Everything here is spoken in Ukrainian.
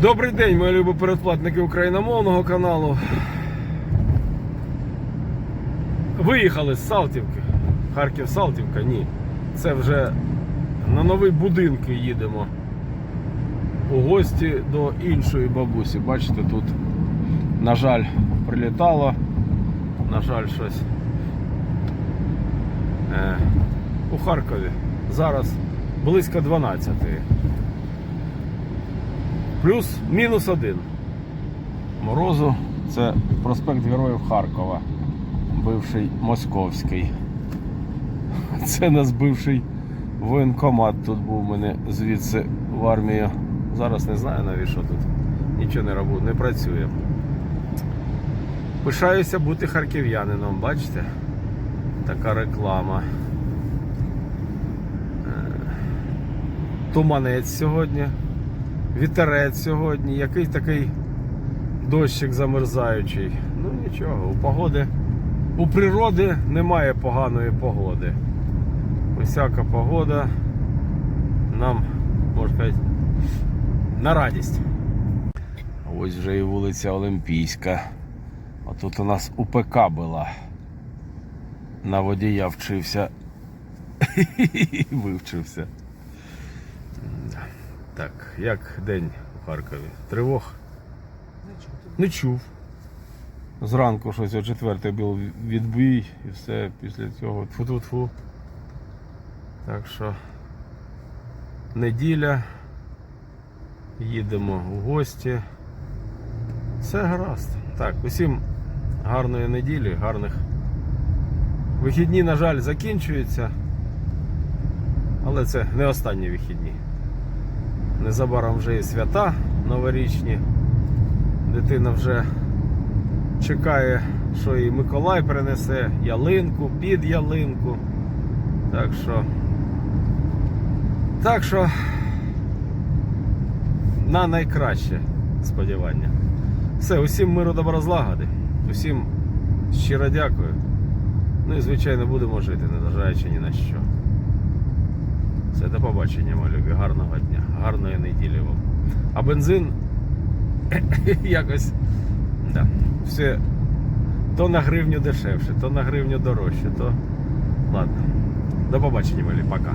Добрий день, мої любі передплатники україномовного каналу. Виїхали з Салтівки. Харків Салтівка, ні. Це вже на нові будинки їдемо. У гості до іншої бабусі. Бачите, тут, на жаль, прилітало. На жаль, щось. Е, у Харкові. Зараз близько 12. Плюс мінус один. Морозу це проспект Героїв Харкова, бивший Московський. Це нас бивший воєнкомат тут був у мене звідси в армію. Зараз не знаю навіщо тут. Нічого не робить, не працює. Пишаюся бути харків'янином, бачите? Така реклама. Е, Туманець сьогодні. Вітерець сьогодні, який такий дощик замерзаючий. Ну нічого, у погоди, у природи немає поганої погоди. Усяка погода нам, можна сказати, на радість. Ось вже і вулиця Олімпійська. А тут у нас УПК була. На водія вчився. Вивчився. Так, як день у Харкові? Тривог? Не чув. Зранку щось о четвертий був відбій і все після цього. Тфу-тфу-тфу. Так що неділя. Їдемо у гості. Все гаразд. Так, усім гарної неділі, гарних. Вихідні, на жаль, закінчуються. Але це не останні вихідні. Незабаром вже і свята новорічні. Дитина вже чекає, що і Миколай принесе ялинку, під ялинку. Так що. Так що на найкраще сподівання. Все, усім миру добра злагоди. Усім щиро дякую. Ну і звичайно будемо жити, незважаючи ні на що. Все, до побачення, любі. Гарного дня, гарної неділі вам. А бензин якось да, все то на гривню дешевше, то на гривню дорожче, то ладно. До побачення, мої, пока.